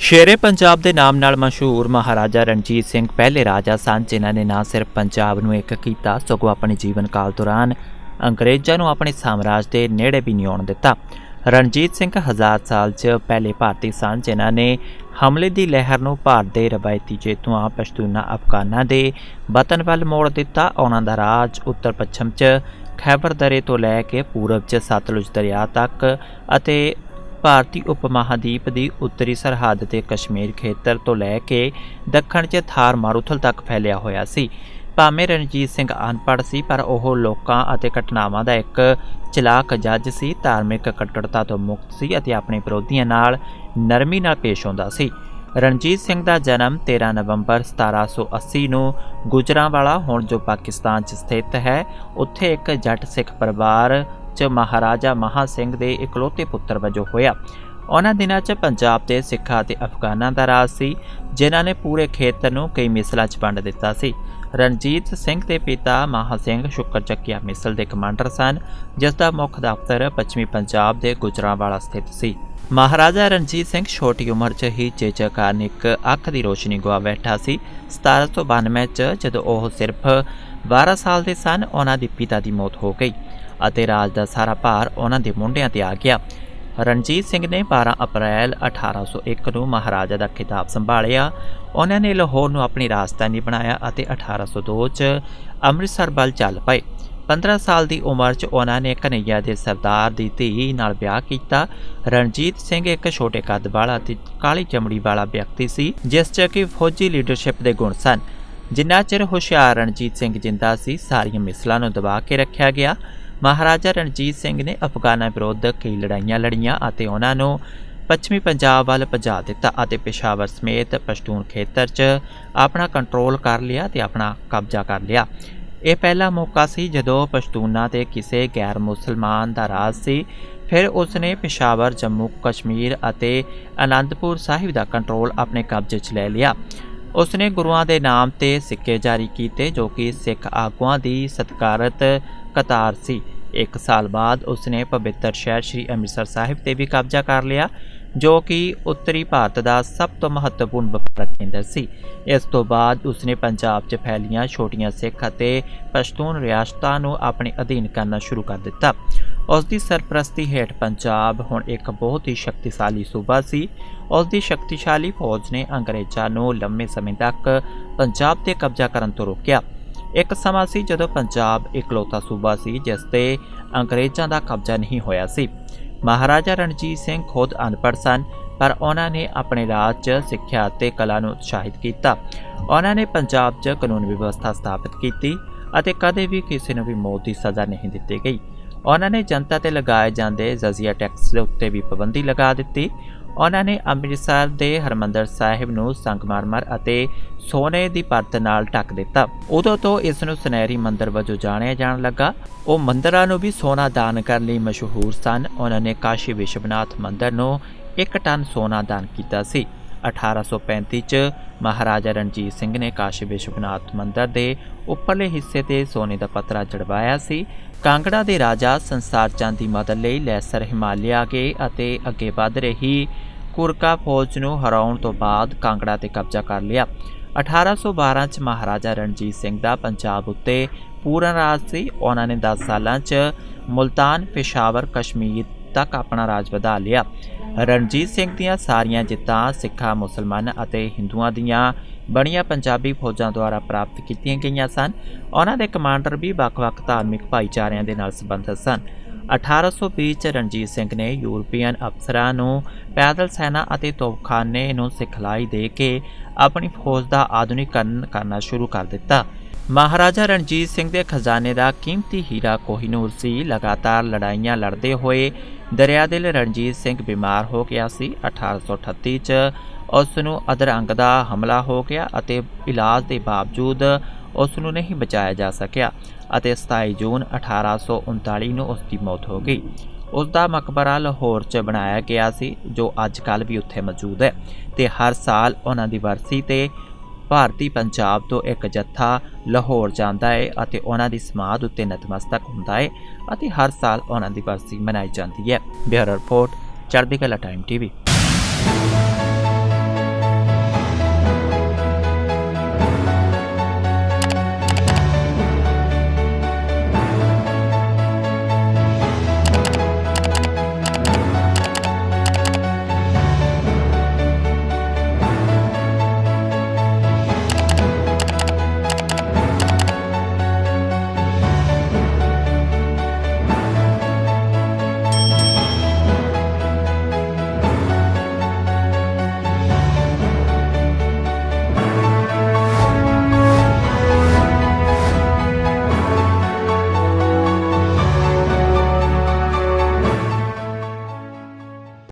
ਸ਼ੇਰੇ ਪੰਜਾਬ ਦੇ ਨਾਮ ਨਾਲ ਮਸ਼ਹੂਰ ਮਹਾਰਾਜਾ ਰਣਜੀਤ ਸਿੰਘ ਪਹਿਲੇ ਰਾਜਾ ਸਨ, ਜਿਨ੍ਹਾਂ ਨੇ ਨਾ ਸਿਰਫ ਪੰਜਾਬ ਨੂੰ ਇੱਕ ਕੀਤਾ, ਸਗੋਂ ਆਪਣੇ ਜੀਵਨ ਕਾਲ ਦੌਰਾਨ ਅੰਗਰੇਜ਼ਾਂ ਨੂੰ ਆਪਣੇ ਸਾਮਰਾਜ ਦੇ ਨੇੜੇ ਵੀ ਨਹੀਂ ਆਉਣ ਦਿੱਤਾ। ਰਣਜੀਤ ਸਿੰਘ ਹਜ਼ਾਰ ਸਾਲ 'ਚ ਪਹਿਲੇ ਭਾਰਤੀ ਸਨ, ਜਿਨ੍ਹਾਂ ਨੇ ਹਮਲੇ ਦੀ ਲਹਿਰ ਨੂੰ ਭਾਰਤ ਦੇ ਰਵਾਇਤੀ ਜੇਤੂਆਂ, ਪਸ਼ਤੂਨਾ, ਅਫਗਾਨਾਂ ਦੇ ਵਤਨ ਵੱਲ ਮੋੜ ਦਿੱਤਾ। ਉਹਨਾਂ ਦਾ ਰਾਜ ਉੱਤਰ ਪੱਛਮ 'ਚ ਖੈਬਰ ਦਰੇ ਤੋਂ ਲੈ ਕੇ ਪੂਰਬ 'ਚ ਸਤਲੁਜ ਦਰਿਆ ਤੱਕ ਅਤੇ ਭਾਰਤੀ ਉਪ ਮਹਾਦੀਪ ਦੀ ਉੱਤਰੀ ਸਰਹੱਦ ਤੇ ਕਸ਼ਮੀਰ ਖੇਤਰ ਤੋਂ ਲੈ ਕੇ ਦੱਖਣ 'ਚ ਥਾਰ ਮਾਰੂਥਲ ਤੱਕ ਫੈਲਿਆ ਹੋਇਆ ਸੀ। ਭਾਵੇਂ ਰਣਜੀਤ ਸਿੰਘ ਅਨਪੜ੍ਹ ਸੀ, ਪਰ ਉਹ ਲੋਕਾਂ ਅਤੇ ਘਟਨਾਵਾਂ ਦਾ ਇੱਕ ਚਲਾਕ ਜੱਜ ਸੀ, ਧਾਰਮਿਕ ਕੱਟੜਤਾ ਤੋਂ ਮੁਕਤ ਸੀ ਅਤੇ ਆਪਣੇ ਵਿਰੋਧੀਆਂ ਨਾਲ ਨਰਮੀ ਨਾਲ ਪੇਸ਼ ਆਉਂਦਾ ਸੀ। ਰਣਜੀਤ ਸਿੰਘ ਦਾ ਜਨਮ 13 ਨਵੰਬਰ 1780 ਨੂੰ ਗੁਜਰਾਂਵਾਲਾ, ਹੁਣ ਜੋ ਪਾਕਿਸਤਾਨ 'ਚ ਸਥਿਤ ਹੈ, ਉੱਥੇ ਇੱਕ ਜੱਟ ਸਿੱਖ ਪਰਿਵਾਰ 'ਚ ਮਹਾਰਾਜਾ ਮਹਾ ਸਿੰਘ ਦੇ ਇਕਲੌਤੇ ਪੁੱਤਰ ਵਜੋਂ ਹੋਇਆ। ਉਹਨਾਂ ਦਿਨਾਂ 'ਚ ਪੰਜਾਬ ਦੇ ਸਿੱਖਾਂ ਅਤੇ ਅਫਗਾਨਾਂ ਦਾ ਰਾਜ ਸੀ, ਜਿਨ੍ਹਾਂ ਨੇ ਪੂਰੇ ਖੇਤਰ ਨੂੰ ਕਈ ਮਿਸਲਾਂ 'ਚ ਵੰਡ ਦਿੱਤਾ ਸੀ। ਰਣਜੀਤ ਸਿੰਘ ਦੇ ਪਿਤਾ ਮਹਾ ਸਿੰਘ ਸ਼ੁਕਰ ਚੱਕੀਆ ਮਿਸਲ ਦੇ ਕਮਾਂਡਰ ਸਨ, ਜਿਸ ਦਾ ਮੁੱਖ ਦਫ਼ਤਰ ਪੱਛਮੀ ਪੰਜਾਬ ਦੇ ਗੁਜਰਾਂਵਾਲਾ ਸਥਿਤ ਸੀ। ਮਹਾਰਾਜਾ ਰਣਜੀਤ ਸਿੰਘ ਛੋਟੀ ਉਮਰ 'ਚ ਹੀ ਚੇਚਕ ਕਾਰਨ ਇੱਕ ਅੱਖ ਦੀ ਰੋਸ਼ਨੀ ਗਵਾ ਬੈਠਾ ਸੀ। 1792 'ਚ ਜਦੋਂ ਉਹ ਸਿਰਫ 12 ਸਾਲ ਦੇ ਸਨ, ਉਹਨਾਂ ਦੇ ਪਿਤਾ ਦੀ ਮੌਤ ਹੋ ਗਈ। ਅਤੇ ਰਾਜ ਦਾ ਸਾਰਾ ਭਾਰ ਉਹਨਾਂ ਦੇ ਮੁੰਡਿਆਂ ਤੇ ਆ ਗਿਆ। ਰਣਜੀਤ ਸਿੰਘ ਨੇ 12 ਅਪ੍ਰੈਲ 1801 ਨੂੰ ਮਹਾਰਾਜਾ ਦਾ ਖਿਤਾਬ ਸੰਭਾਲਿਆ। ਉਹਨਾਂ ਨੇ ਲਾਹੌਰ ਨੂੰ ਆਪਣੀ ਰਾਜਧਾਨੀ ਬਣਾਇਆ ਅਤੇ 1802 'ਚ ਅੰਮ੍ਰਿਤਸਰ ਵੱਲ ਚੱਲ ਪਏ। 15 ਸਾਲ ਦੀ ਉਮਰ 'ਚ ਉਹਨਾਂ ਨੇ ਕਨਈਆ ਦੇ ਸਰਦਾਰ ਦੀ ਧੀ ਨਾਲ ਵਿਆਹ ਕੀਤਾ। ਰਣਜੀਤ ਸਿੰਘ ਇੱਕ ਛੋਟੇ ਕੱਦ ਵਾਲਾ ਤੇ ਕਾਲੀ ਚਮੜੀ ਵਾਲਾ ਵਿਅਕਤੀ ਸੀ, ਜਿਸ 'ਚ ਕਿ ਫੌਜੀ ਲੀਡਰਸ਼ਿਪ ਦੇ ਗੁਣ ਸਨ। ਜਿੰਨਾ ਚਿਰ ਹੁਸ਼ਿਆਰ ਰਣਜੀਤ ਸਿੰਘ ਜਿੰਦਾ ਸੀ, ਸਾਰੀਆਂ ਮਿਸਲਾਂ ਨੂੰ ਦਬਾ ਕੇ ਰੱਖਿਆ ਗਿਆ। ਮਹਾਰਾਜਾ ਰਣਜੀਤ ਸਿੰਘ ਨੇ ਅਫਗਾਨਾਂ ਵਿਰੁੱਧ ਕਈ ਲੜਾਈਆਂ ਲੜੀਆਂ ਅਤੇ ਉਹਨਾਂ ਨੂੰ ਪੱਛਮੀ ਪੰਜਾਬ ਵੱਲ ਭਜਾ ਦਿੱਤਾ ਅਤੇ ਪੇਸ਼ਾਵਰ ਸਮੇਤ ਪਸ਼ਤੂਨ ਖੇਤਰ 'ਚ ਆਪਣਾ ਕੰਟਰੋਲ ਕਰ ਲਿਆ ਤੇ ਆਪਣਾ ਕਬਜ਼ਾ ਕਰ ਲਿਆ। ਇਹ ਪਹਿਲਾ ਮੌਕਾ ਸੀ ਜਦੋਂ ਪਸ਼ਤੂਨਾਂ ਤੇ ਕਿਸੇ ਗੈਰ ਮੁਸਲਮਾਨ ਦਾ ਰਾਜ ਸੀ। ਫਿਰ ਉਸਨੇ ਪੇਸ਼ਾਵਰ ਜੰਮੂ ਕਸ਼ਮੀਰ ਅਤੇ ਅਨੰਦਪੁਰ ਸਾਹਿਬ ਦਾ ਕੰਟਰੋਲ ਆਪਣੇ ਕਬਜ਼ੇ 'ਚ ਲੈ ਲਿਆ। ਉਸਨੇ ਗੁਰੂਆਂ ਦੇ ਨਾਮ ਤੇ ਸਿੱਕੇ ਜਾਰੀ ਕੀਤੇ ਜੋ ਕਿ ਸਿੱਖ ਆਗੂਆਂ ਦੀ ਸਤਕਾਰਤ ਕਤਾਰ ਸੀ। ਇੱਕ ਸਾਲ ਬਾਅਦ ਉਸਨੇ ਪਵਿੱਤਰ ਸ਼ਹਿਰ ਸ੍ਰੀ ਅੰਮ੍ਰਿਤਸਰ ਸਾਹਿਬ ਤੇ ਵੀ ਕਬਜ਼ਾ ਕਰ ਲਿਆ, ਜੋ ਕਿ ਉੱਤਰੀ ਭਾਰਤ ਦਾ ਸਭ ਤੋਂ ਮਹੱਤਵਪੂਰਨ ਵਪਾਰਕ ਕੇਂਦਰ ਸੀ। ਇਸ ਤੋਂ ਬਾਅਦ ਉਸਨੇ ਪੰਜਾਬ 'ਚ ਫੈਲੀਆਂ ਛੋਟੀਆਂ ਸਿੱਖ ਅਤੇ ਪਸ਼ਤੂਨ ਰਿਆਸਤਾਂ ਨੂੰ ਆਪਣੇ ਅਧੀਨ ਕਰਨਾ ਸ਼ੁਰੂ ਕਰ ਦਿੱਤਾ। ਉਸ ਦੀ ਸਰਪ੍ਰਸਤੀ ਹੇਠ ਪੰਜਾਬ ਹੁਣ ਇੱਕ ਬਹੁਤ ਹੀ ਸ਼ਕਤੀਸ਼ਾਲੀ ਸੂਬਾ ਸੀ। ਉਸ ਦੀ ਸ਼ਕਤੀਸ਼ਾਲੀ ਫੌਜ ਨੇ ਅੰਗਰੇਜ਼ਾਂ ਨੂੰ ਲੰਮੇ ਸਮੇਂ ਤੱਕ ਪੰਜਾਬ ਤੇ ਕਬਜ਼ਾ ਕਰਨ ਤੋਂ ਰੋਕਿਆ। ਇੱਕ ਸਮਾਂ ਸੀ ਜਦੋਂ ਪੰਜਾਬ ਇਕਲੌਤਾ ਸੂਬਾ ਸੀ, ਜਿਸ ਤੇ ਅੰਗਰੇਜ਼ਾਂ ਦਾ ਕਬਜ਼ਾ ਨਹੀਂ ਹੋਇਆ ਸੀ। ਮਹਾਰਾਜਾ ਰਣਜੀਤ ਸਿੰਘ ਖੁਦ ਅਨਪੜ੍ਹ ਸਨ, ਪਰ ਉਹਨਾਂ ਨੇ ਆਪਣੇ ਰਾਜ 'ਚ ਸਿੱਖਿਆ ਅਤੇ ਕਲਾ ਨੂੰ ਉਤਸ਼ਾਹਿਤ ਕੀਤਾ। ਉਹਨਾਂ ਨੇ ਪੰਜਾਬ 'ਚ ਕਾਨੂੰਨ ਵਿਵਸਥਾ ਸਥਾਪਿਤ ਕੀਤੀ ਅਤੇ ਕਦੇ ਵੀ ਕਿਸੇ ਨੂੰ ਵੀ ਮੌਤ ਦੀ ਸਜ਼ਾ ਨਹੀਂ ਦਿੱਤੀ ਗਈ। ਉਹਨਾਂ ਨੇ ਜਨਤਾ ਤੇ ਲਗਾਏ ਜਾਂਦੇ ਜਜ਼ੀਆ ਟੈਕਸ ਦੇ ਉੱਤੇ ਵੀ ਪਾਬੰਦੀ ਲਗਾ ਦਿੱਤੀ। ਉਹਨਾਂ ਨੇ ਅੰਮ੍ਰਿਤਸਰ ਦੇ ਹਰਮੰਦਰ ਸਾਹਿਬ ਨੂੰ ਸੰਗਮਰਮਰ ਅਤੇ ਸੋਨੇ ਦੀ ਪਰਤ ਨਾਲ ਢੱਕ ਦਿੱਤਾ। ਉਦੋਂ ਤੋਂ ਇਸ ਨੂੰ ਸੁਨਹਿਰੀ ਮੰਦਰ ਵਜੋਂ ਜਾਣਿਆ ਜਾਣ ਲੱਗਾ। ਉਹ ਮੰਦਰਾਂ ਨੂੰ ਵੀ ਸੋਨਾ ਦਾਨ ਕਰਨ ਲਈ ਮਸ਼ਹੂਰ ਸਨ। ਉਹਨਾਂ ਨੇ ਕਾਸ਼ੀ ਵਿਸ਼ਵਨਾਥ ਮੰਦਰ ਨੂੰ 1 ਟਨ ਸੋਨਾ ਦਾਨ ਕੀਤਾ ਸੀ। 1835 ਚ ਮਹਾਰਾਜਾ ਰਣਜੀਤ ਸਿੰਘ ਨੇ ਕਾਸ਼ੀ ਵਿਸ਼ਵਨਾਥ ਮੰਦਿਰ ਦੇ ਉੱਪਰਲੇ ਹਿੱਸੇ ਤੇ ਸੋਨੇ ਦਾ ਪੱਤਰਾ ਚੜਵਾਇਆ ਸੀ। ਕਾਂਗੜਾ ਦੇ ਰਾਜਾ ਸੰਸਾਰ ਚੰਦ ਦੀ ਮਦਦ ਲਈ ਲੈਸਰ ਹਿਮਾਲਿਆ ਗਏ ਅਤੇ ਅੱਗੇ ਵਧ ਰਹੀ ਕੁਰਕਾ ਫੌਜ ਨੂੰ ਹਰਾਉਣ ਤੋਂ ਬਾਅਦ ਕਾਂਗੜਾ ਤੇ ਕਬਜ਼ਾ ਕਰ ਲਿਆ। 1812 ਚ ਮਹਾਰਾਜਾ ਰਣਜੀਤ ਸਿੰਘ ਦਾ ਪੰਜਾਬ ਉੱਤੇ ਪੂਰਨ ਰਾਜ ਸੀ। ਉਹਨਾਂ ਨੇ 10 ਸਾਲਾਂ ਚ ਮੁਲਤਾਨ ਪੇਸ਼ਾਵਰ ਕਸ਼ਮੀਰ ਤੱਕ ਆਪਣਾ ਰਾਜ ਵਧਾ ਲਿਆ। ਰਣਜੀਤ ਸਿੰਘ ਦੀਆਂ ਸਾਰੀਆਂ ਜਿੱਤਾਂ ਸਿੱਖਾਂ, ਮੁਸਲਮਾਨਾਂ ਅਤੇ ਹਿੰਦੂਆਂ ਦੀਆਂ ਬਣੀਆਂ ਪੰਜਾਬੀ ਫੌਜਾਂ ਦੁਆਰਾ ਪ੍ਰਾਪਤ ਕੀਤੀਆਂ ਗਈਆਂ ਸਨ। ਉਹਨਾਂ ਦੇ ਕਮਾਂਡਰ ਵੀ ਵੱਖ-ਵੱਖ ਧਾਰਮਿਕ ਭਾਈਚਾਰਿਆਂ ਦੇ ਨਾਲ ਸੰਬੰਧਿਤ ਸਨ। 1820 ਚ ਰਣਜੀਤ ਸਿੰਘ ਨੇ ਯੂਰਪੀਅਨ ਅਫਸਰਾਂ ਨੂੰ ਪੈਦਲ ਸੈਨਾ ਅਤੇ ਤੋਪਖਾਨੇ ਨੂੰ ਸਿਖਲਾਈ ਦੇ ਕੇ ਆਪਣੀ ਫੌਜ ਦਾ ਆਧੁਨਿਕਰਨ ਕਰਨਾ ਸ਼ੁਰੂ ਕਰ ਦਿੱਤਾ। ਮਹਾਰਾਜਾ ਰਣਜੀਤ ਸਿੰਘ ਦੇ ਖਜ਼ਾਨੇ ਦਾ ਕੀਮਤੀ ਹੀਰਾ ਕੋਹਿਨੂਰ ਸੀ। ਲਗਾਤਾਰ ਲੜਾਈਆਂ ਲੜਦੇ ਹੋਏ ਦਰਿਆਦਿਲ ਰਣਜੀਤ ਸਿੰਘ ਬਿਮਾਰ ਹੋ ਗਿਆ ਸੀ। 1838 ਚ ਉਸ ਨੂੰ ਅਧਰੰਗ ਦਾ ਹਮਲਾ ਹੋ ਗਿਆ ਅਤੇ ਇਲਾਜ ਦੇ ਬਾਵਜੂਦ ਉਸ ਨੂੰ ਨਹੀਂ ਬਚਾਇਆ ਜਾ ਸਕਿਆ ਅਤੇ 27 ਜੂਨ 1839 ਨੂੰ ਉਸ ਦੀ ਮੌਤ ਹੋ ਗਈ। ਉਸ ਦਾ ਮਕਬਰਾ ਲਾਹੌਰ 'ਚ ਬਣਾਇਆ ਗਿਆ ਸੀ, ਜੋ ਅੱਜ ਕੱਲ੍ਹ ਵੀ ਉੱਥੇ ਮੌਜੂਦ ਹੈ ਤੇ ਹਰ ਸਾਲ ਉਹਨਾਂ ਦੀ ਵਰਸੀ ਤੇ ਭਾਰਤੀ ਪੰਜਾਬ ਤੋਂ ਇੱਕ ਜੱਥਾ ਲਾਹੌਰ ਜਾਂਦਾ ਹੈ ਅਤੇ ਉਹਨਾਂ ਦੀ ਸਮਾਧ ਉੱਤੇ ਨਤਮਸਤਕ ਹੁੰਦਾ ਹੈ ਅਤੇ ਹਰ ਸਾਲ ਉਹਨਾਂ ਦੀ ਵਰਸੀ ਮਨਾਈ ਜਾਂਦੀ ਹੈ bureau report, Chardi Kala time TV.